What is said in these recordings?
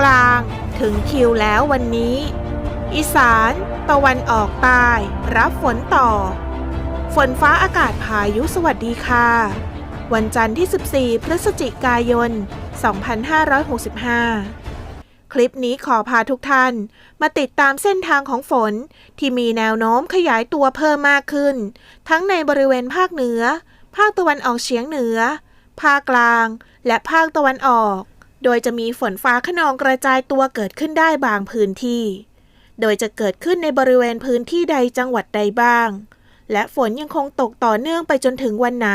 กลาง ถึงคิวแล้ววันนี้ อีสาน ตะวันออกใต้ รับฝนต่อ ฝนฟ้าอากาศพายุสวัสดีค่ะ วันจันทร์ที่ 14 พฤศจิกายน 2565 คลิปนี้ขอพาทุกท่าน มาติดตามเส้นทางของฝนที่มีแนวโน้มขยายตัวเพิ่มมากขึ้น ทั้งในบริเวณภาคเหนือ ภาคตะวันออกเฉียงเหนือ ภาคกลาง และภาคตะวันออก โดยจะมีฝนฟ้าขนองกระจายตัวเกิดขึ้นได้บางพื้นที่ โดยจะเกิดขึ้นในบริเวณพื้นที่ใดจังหวัดใดบ้าง และฝนยังคงตกต่อเนื่องไปจนถึงวันไหน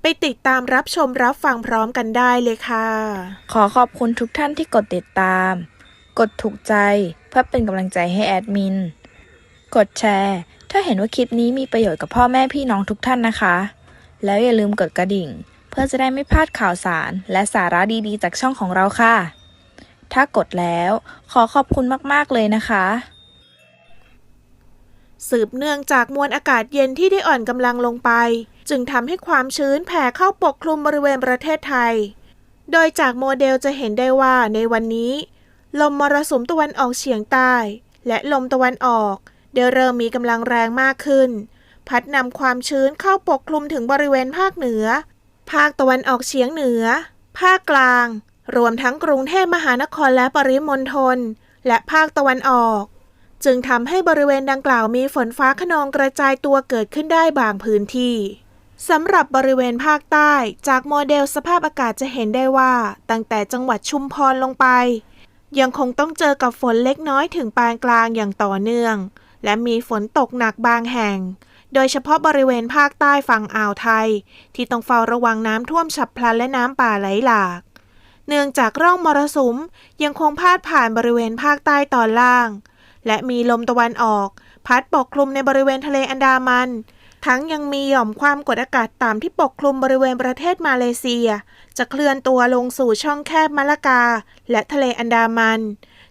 ไปติดตามรับชมรับฟังพร้อมกันได้เลยค่ะ ขอขอบคุณทุกท่านที่กดติดตาม กดถูกใจเพื่อเป็นกำลังใจให้แอดมิน กดแชร์ ถ้าเห็นว่าคลิปนี้มีประโยชน์กับพ่อแม่พี่น้องทุกท่านนะคะ แล้วอย่าลืมกดกระดิ่ง พื่อจะได้ไม่พลาดข่าวสาร และสาระดีๆ จากช่องของเราค่ะ ถ้ากดแล้วขอขอบคุณมากๆเลยนะคะ สืบเนื่องจากมวลอากาศเย็นที่ได้อ่อนกำลังลงไป จึงทำให้ความชื้นแผ่เข้าปกคลุมบริเวณประเทศไทย โดยจากโมเดลจะเห็นได้ว่าในวันนี้ ลมมรสุมตะวันออกเฉียงใต้ และลมตะวันออกได้เริ่มมีกำลังแรงมากขึ้น พัดนำความชื้นเข้าปกคลุมถึงบริเวณภาคเหนือ ภาคตะวันออกเฉียงเหนือ ภาคกลาง รวมทั้งกรุงเทพมหานครและปริมณฑล และภาคตะวันออก จึงทำให้บริเวณดังกล่าวมีฝนฟ้าขนองกระจายตัวเกิดขึ้นได้บางพื้นที่สำหรับบริเวณภาคใต้ จากโมเดลสภาพอากาศจะเห็นได้ว่า ตั้งแต่จังหวัดชุมพรลงไป ยังคงต้องเจอกับฝนเล็กน้อยถึงปานกลางอย่างต่อเนื่อง และมีฝนตกหนักบางแห่ง โดยเฉพาะบริเวณภาคใต้ฝั่งอ่าวไทย ที่ต้องเฝ้าระวังน้ำท่วมฉับพลันและน้ำป่าไหลหลาก เนื่องจากร่องมรสุมยังคงพาดผ่านบริเวณภาคใต้ตอนล่าง และมีลมตะวันออก พัดปกคลุมในบริเวณทะเลอันดามัน ทั้งยังมีหย่อมความกดอากาศต่ำที่ปกคลุมบริเวณประเทศมาเลเซีย จะเคลื่อนตัวลงสู่ช่องแคบมะละกา และทะเลอันดามัน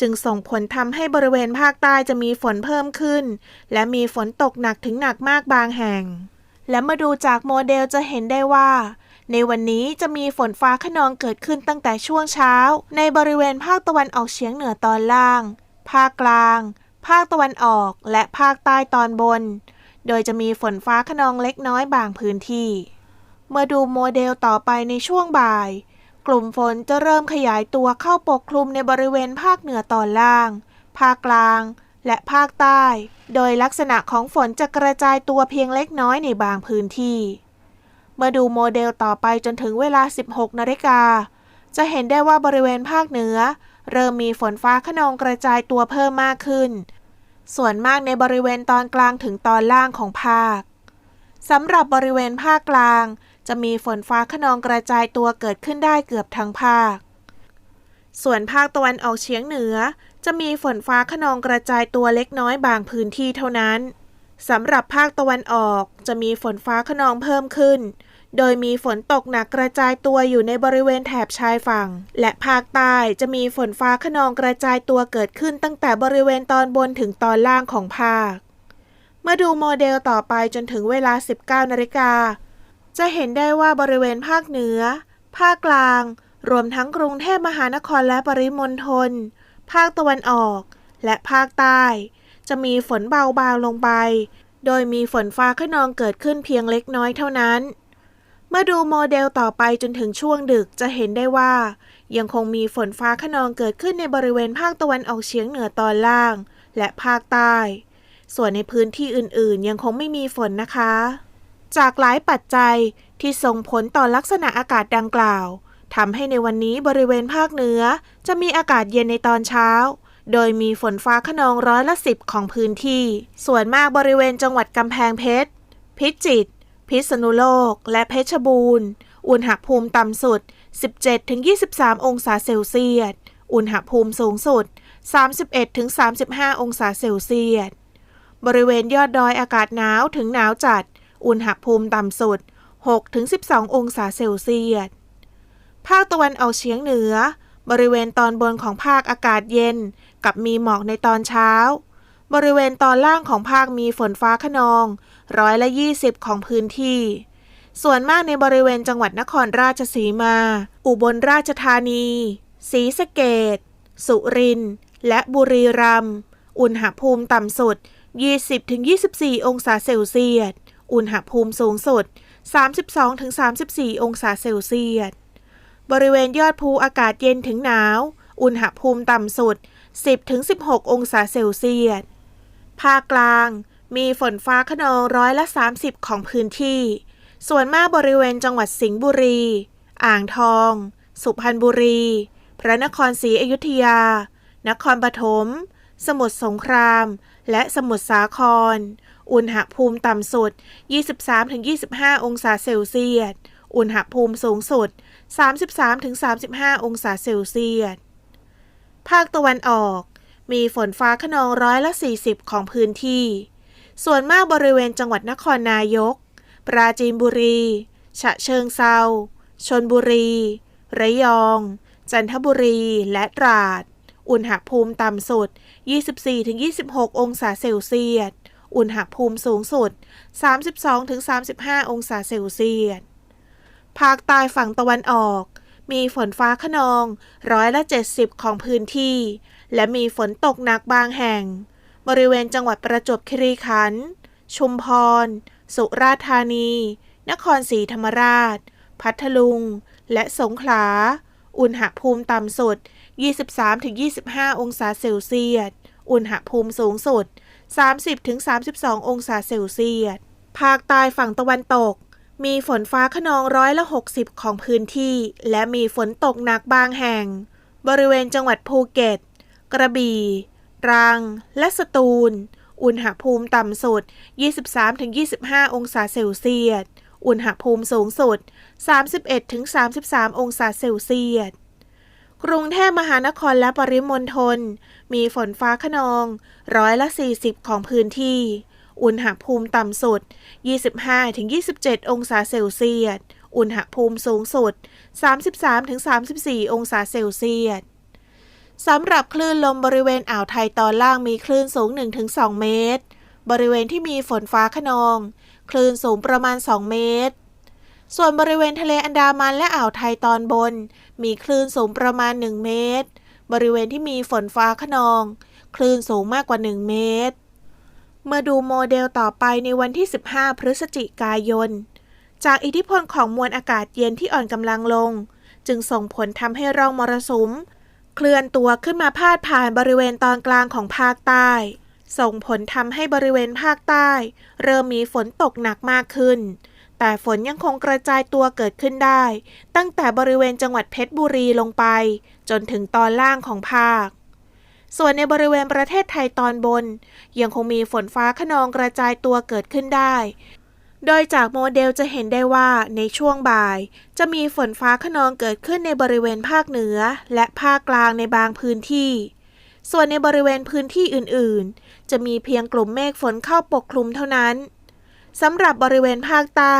จึงส่งผลทำให้บริเวณภาคใต้จะมีฝนเพิ่มขึ้น และมีฝนตกหนักถึงหนักมากบางแห่ง และมาดูจากโมเดลจะเห็นได้ว่า ในวันนี้จะมีฝนฟ้าขนองเกิดขึ้นตั้งแต่ช่วงเช้า ในบริเวณภาคตะวันออกเฉียงเหนือตอนล่าง ภาคกลาง ภาคตะวันออกและภาคใต้ตอนบน โดยจะมีฝนฟ้าขนองเล็กน้อยบางพื้นที่ เมื่อดูโมเดลต่อไปในช่วงบ่าย กลุ่มฝนจะเริ่มขยายตัวเข้าปกคลุมในบริเวณภาคเหนือตอนล่าง ภาคกลาง และภาคใต้ โดยลักษณะของฝนจะกระจายตัวเพียงเล็กน้อยในบางพื้นที่ เมื่อดูโมเดลต่อไปจนถึงเวลา 16 นาฬิกา จะเห็นได้ว่าบริเวณภาคเหนือ เริ่มมีฝนฟ้าขนองกระจายตัวเพิ่มมากขึ้น ส่วนมากในบริเวณตอนกลางถึงตอนล่างของภาคสำหรับบริเวณภาคกลาง จะมีฝนฟ้าขนองกระจายตัวเกิดขึ้นได้เกือบทั้งภาค ส่วนภาคตะวันออกเฉียงเหนือ จะมีฝนฟ้าขนองกระจายตัวเล็กน้อยบางพื้นที่เท่านั้นสำหรับภาคตะวันออกจะมีฝนฟ้าขนองเพิ่มขึ้น โดยมีฝนตกหนักกระจายตัวอยู่ในบริเวณแถบชายฝั่ง และภาคใต้จะมีฝนฟ้าขนองกระจายตัวเกิดขึ้นตั้งแต่บริเวณตอนบนถึงตอนล่างของภาคเมื่อดูโมเดลต่อไปจนถึงเวลา 19นาฬิกา จะเห็นได้ว่าบริเวณภาคเหนือ ภาคกลาง รวมทั้งกรุงเทพมหานครและปริมณฑล ภาคตะวันออก และภาคใต้ จะมีฝนเบาบางลงไป โดยมีฝนฟ้าขนองเกิดขึ้นเพียงเล็กน้อยเท่านั้น เมื่อดูโมเดลต่อไปจนถึงช่วงดึกจะเห็นได้ว่า ยังคงมีฝนฟ้าขนองเกิดขึ้นในบริเวณภาคตะวันออกเฉียงเหนือตอนล่าง และภาคใต้ ส่วนในพื้นที่อื่นๆ ยังคงไม่มีฝนนะคะ จากหลายปัจจัยที่ส่งผลต่อลักษณะอากาศดังกล่าวทำให้ในวันนี้บริเวณภาคเหนือ จะมีอากาศเย็นในตอนเช้า โดยมีฝนฟ้าขนองร้อยละสิบของพื้นที่ ส่วนมากบริเวณจังหวัดกำแพงเพชร พิจิตร พิษณุโลก และเพชรบูรณ์ อุณหภูมิต่ำสุด 17-23 องศาเซลเซียส อุณหภูมิสูงสุด 31-35 องศาเซลเซียส บริเวณยอดดอยอากาศหนาวถึงหนาวจัด อุณหภูมิต่ำสุด 6-12 องศาเซลเซียส ภาคตะวันออกเฉียงเหนือ บริเวณตอนบนของภาคอากาศเย็น กับมีหมอกในตอนเช้า บริเวณตอนล่างของภาคมีฝนฟ้าขนองร้อยละ20 ของพื้นที่ ส่วนมากในบริเวณจังหวัดนครราชสีมา อุบลราชธานีศรีสะเกดสุรินทร์และบุรีรัมย์อุณหภูมิต่ำสุด 20-24 องศาเซลเซียส อุณหภูมิสูงสุด 32-34 องศาเซลเซียส บริเวณยอดภูอากาศเย็นถึงหนาว อุณหภูมิต่ำสุด 10-16 องศาเซลเซียส ภาคกลางมีฝนฟ้าขนองร้อยละ 30 ของพื้นที่ ส่วนมากบริเวณจังหวัดสิงห์บุรี อ่างทอง สุพรรณบุรี พระนครศรีอยุธยา นครปฐม สมุทรสงคราม และสมุทรสาคร อุณหภูมิต่ำสุด 23-25 องศาเซลเซียส อุณหภูมิสูงสุด 33-35 องศาเซลเซียส ภาคตะวันออก มีฝนฟ้าขนองร้อยละ 40 ของพื้นที่ ส่วนมากบริเวณจังหวัดนครนายก ปราจีนบุรี ฉะเชิงเซา ชนบุรี ระยอง จันทบุรี และตราด อุณหภูมิต่ำสุด 24-26 องศาเซลเซียส อุณหภูมิสูงสุด 32-35 องศาเซลเซียส ภาคใต้ฝั่งตะวันออก มีฝนฟ้าขนองร้อยละ 70 ของพื้นที่ และมีฝนตกหนักบางแห่ง บริเวณจังหวัดประจวบคีรีขันธ์ ชุมพร สุราษฎร์ธานี นครศรีธรรมราช พัทลุง และสงขลา อุณหภูมิต่ำสุด 23-25 องศาเซลเซียส อุณหภูมิสูงสุด 30-32 องศาเซลเซียส ภาคใต้ฝั่งตะวันตก มีฝนฟ้าขนองร้อยละ 60 ของพื้นที่ และมีฝนตกหนักบางแห่ง บริเวณจังหวัดภูเก็ต กระบี่ตรัง และสตูล อุณหภูมิต่ำสุด 23-25 องศาเซลเซียส อุณหภูมิสูงสุด 31-33 องศาเซลเซียส กรุงเทพมหานครและปริมณฑลมีฝนฟ้าขนอง ร้อยละ 40 ของพื้นที่ อุณหภูมิต่ำสุด 25-27 องศาเซลเซียส อุณหภูมิสูงสุด 33-34 องศาเซลเซียสสำหรับคลื่นลมบริเวณอ่าวไทยตอนล่างมีคลื่นสูง 1-2 เมตร บริเวณที่มีฝนฟ้าขนอง คลื่นสูงประมาณ 2 เมตร ส่วนบริเวณทะเลอันดามันและอ่าวไทยตอนบน มีคลื่นสูงประมาณ 1 เมตร บริเวณที่มีฝนฟ้าขนอง คลื่นสูงมากกว่า 1 เมตร เมื่อดูโมเดลต่อไปในวันที่ 15 พฤศจิกายน จากอิทธิพลของมวลอากาศเย็นที่อ่อนกำลังลง จึงส่งผลทำให้ร่องมรสุม เคลื่อนตัวขึ้นมาพาดผ่านบริเวณตอนกลางของภาคใต้ ส่งผลทำให้บริเวณภาคใต้ เริ่มมีฝนตกหนักมากขึ้น แต่ฝนยังคงกระจายตัวเกิดขึ้นได้ ตั้งแต่บริเวณจังหวัดเพชรบุรีลงไป จนถึงตอนล่างของภาค ส่วนในบริเวณประเทศไทยตอนบน ยังคงมีฝนฟ้าขนองกระจายตัวเกิดขึ้นได้ โดยจากโมเดลจะเห็นได้ว่าในช่วงบ่าย จะมีฝนฟ้าขนองเกิดขึ้นในบริเวณภาคเหนือ และภาคกลางในบางพื้นที่ส่วนในบริเวณพื้นที่อื่น ๆ จะมีเพียงกลุ่มเมฆฝนเข้าปกคลุมเท่านั้น สำหรับบริเวณภาคใต้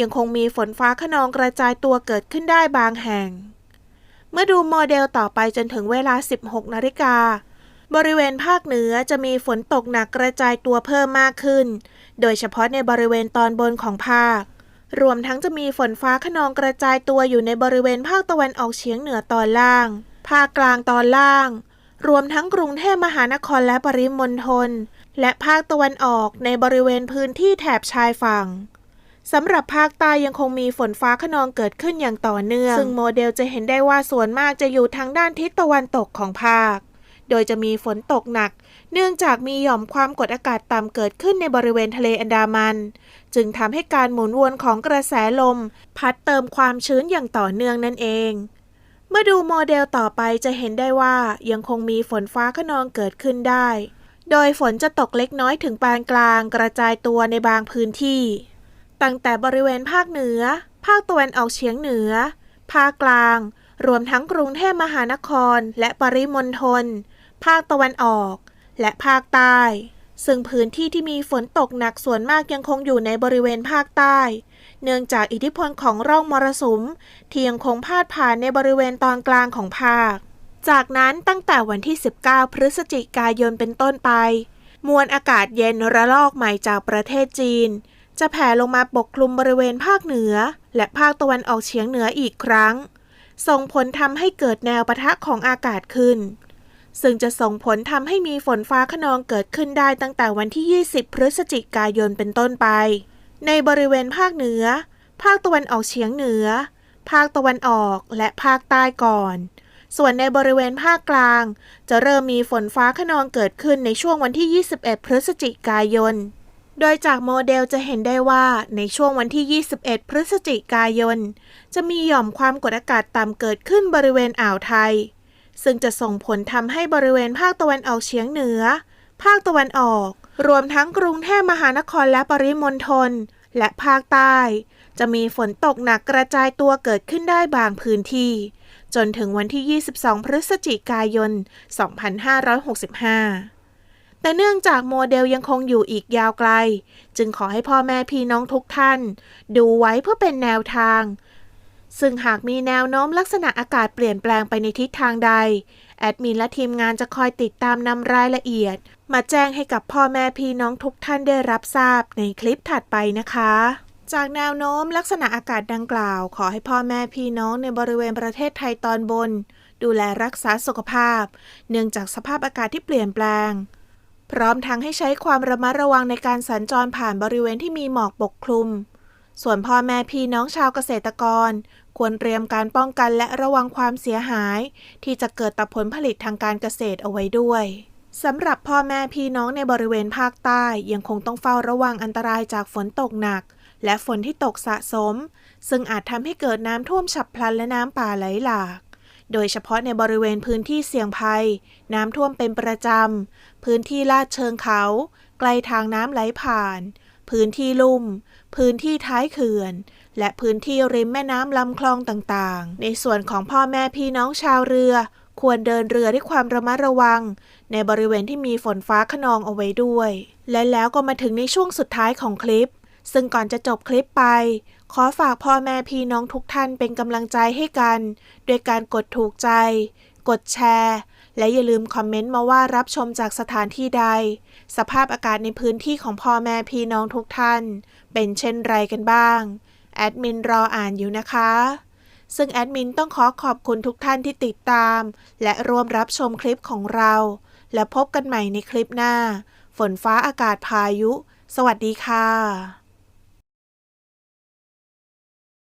ยังคงมีฝนฟ้าขนองกระจายตัวเกิดขึ้นได้บางแห่ง เมื่อดูโมเดลต่อไปจนถึงเวลา 16 นาฬิกา บริเวณภาคเหนือจะมีฝนตกหนักกระจายตัวเพิ่มมากขึ้น โดยเฉพาะในบริเวณตอนบนของภาค รวมทั้งจะมีฝนฟ้าขนองกระจายตัวอยู่ในบริเวณภาคตะวันออกเฉียงเหนือตอนล่าง ภาคกลางตอนล่าง รวมทั้งกรุงเทพมหานครและปริมณฑล และภาคตะวันออกในบริเวณพื้นที่แถบชายฝั่งสำหรับภาคใต้ยังคงมีฝนฟ้าขนองเกิดขึ้นอย่างต่อเนื่อง ซึ่งโมเดลจะเห็นได้ว่าส่วนมากจะอยู่ทางด้านทิศตะวันตกของภาค โดยจะมีฝนตกหนัก เนื่องจากมีหย่อมความกดอากาศต่ำเกิดขึ้นในบริเวณทะเลอันดามัน จึงทำให้การหมุนวนของกระแสลม พัดเติมความชื้นอย่างต่อเนื่องนั่นเอง เมื่อดูโมเดลต่อไปจะเห็นได้ว่ายังคงมีฝนฟ้าขนองเกิดขึ้นได้ โดยฝนจะตกเล็กน้อยถึงปานกลางกระจายตัวในบางพื้นที่ ตั้งแต่บริเวณภาคเหนือ ภาคตะวันออกเฉียงเหนือ ภาคกลาง รวมทั้งกรุงเทพมหานครและปริมณฑล ภาคตะวันออก และภาคใต้ ซึ่งพื้นที่ที่มีฝนตกหนักส่วนมากยังคงอยู่ในบริเวณภาคใต้ เนื่องจากอิทธิพลของร่องมรสุมที่ยังคงพาดผ่านในบริเวณตอนกลางของภาค จากนั้นตั้งแต่วันที่ 19 พฤศจิกายนเป็นต้นไป มวลอากาศเย็นระลอกใหม่จากประเทศจีน จะแผ่ลงมาปกคลุมบริเวณภาคเหนือ และภาคตะวันออกเฉียงเหนืออีกครั้ง ส่งผลทำให้เกิดแนวปะทะของอากาศขึ้น ซึ่งจะส่งผลทำให้มีฝนฟ้าขนองเกิดขึ้นได้ตั้งแต่วันที่ 20 พฤศจิกายนเป็นต้นไป ในบริเวณภาคเหนือ ภาคตะวันออกเฉียงเหนือ ภาคตะวันออกและภาคใต้ก่อน ส่วนในบริเวณภาคกลาง จะเริ่มมีฝนฟ้าขนองเกิดขึ้นในช่วงวันที่ 21 พฤศจิกายน โดยจากโมเดลจะเห็นได้ว่าในช่วงวันที่ 21 พฤศจิกายน จะมีหย่อมความกดอากาศต่ำเกิดขึ้นบริเวณอ่าวไทย ซึ่งจะส่งผลทำให้บริเวณภาคตะวันออกเฉียงเหนือ ภาคตะวันออก รวมทั้งกรุงเทพมหานครและปริมณฑลและภาคใต้ จะมีฝนตกหนักกระจายตัวเกิดขึ้นได้บางพื้นที่ จนถึงวันที่ 22 พฤศจิกายน 2565แต่เนื่องจากโมเดลยังคงอยู่อีกยาวไกล จึงขอให้พ่อแม่พี่น้องทุกท่าน ดูไว้เพื่อเป็นแนวทาง ซึ่งหากมีแนวโน้มลักษณะอากาศเปลี่ยนแปลงไปในทิศทางใด แอดมินและทีมงานจะคอยติดตามนำรายละเอียด มาแจ้งให้กับพ่อแม่พี่น้องทุกท่านได้รับทราบในคลิปถัดไปนะคะ จากแนวโน้มลักษณะอากาศดังกล่าว ขอให้พ่อแม่พี่น้องในบริเวณประเทศไทยตอนบน ดูแลรักษาสุขภาพ เนื่องจากสภาพอากาศที่เปลี่ยนแปลง พร้อมทั้งให้ใช้ความระมัดระวังในการสัญจรผ่านบริเวณที่มีหมอกปกคลุม ส่วนพ่อแม่พี่น้องชาวเกษตรกร ควรเตรียมการป้องกันและระวังความเสียหาย ที่จะเกิดต่อผลผลิตทางการเกษตรเอาไว้ด้วยสำหรับพ่อแม่พี่น้องในบริเวณภาคใต้ยังคงต้องเฝ้าระวังอันตรายจากฝนตกหนัก และฝนที่ตกสะสม ซึ่งอาจทำให้เกิดน้ำท่วมฉับพลันและน้ำป่าไหลหลาก โดยเฉพาะในบริเวณพื้นที่เสี่ยงภัย น้ำท่วมเป็นประจำ พื้นที่ลาดเชิงเขาใกล้ทางน้ำไหลผ่าน พื้นที่ลุ่ม พื้นที่ท้ายเขื่อน และพื้นที่ริมแม่น้ำลำคลองต่างๆ ในส่วนของพ่อแม่พี่น้องชาวเรือ ควรเดินเรือด้วยความระมัดระวัง ในบริเวณที่มีฝนฟ้าขนองเอาไว้ด้วย และแล้วก็มาถึงในช่วงสุดท้ายของคลิป ซึ่งก่อนจะจบคลิปไป ขอฝากพ่อแม่พี่น้องทุกท่านเป็นกำลังใจให้กันโดยการกดถูกใจ กดแชร์ และอย่าลืมคอมเมนต์มาว่ารับชมจากสถานที่ใด สภาพอากาศในพื้นที่ของพ่อแม่พี่น้องทุกท่าน เป็นเช่นไรกันบ้าง แอดมินรออ่านอยู่นะคะ ซึ่งแอดมินต้องขอขอบคุณทุกท่านที่ติดตาม และร่วมรับชมคลิปของเรา และพบกันใหม่ในคลิปหน้า ฝนฟ้าอากาศพายุ สวัสดีค่ะ